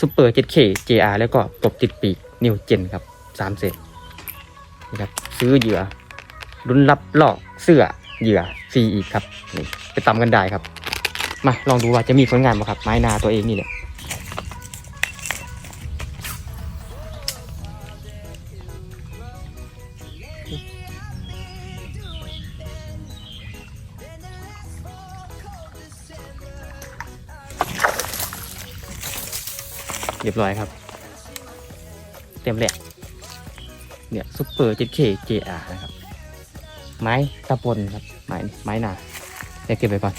ซูเปอร์ 7K JR แล้วก็ตบติดปีกนิวเจนครับสามเซตนะครับซื้อเหยื่อรุนรับลอกเสื้อเหยื่อฟรีอีกครับนี่ไปตำกันได้ครับ มาลองดูว่าจะมีผลงานไหมครับไม้นาตัวเองนี่แหละ เรียบร้อยครับ เต็มแหลกเนี่ยซุปเปอร์ 7K JR นะครับ ไม้ตะปนครับ ไม้ไม้หนาเดี๋ยวเก็บไปก่อน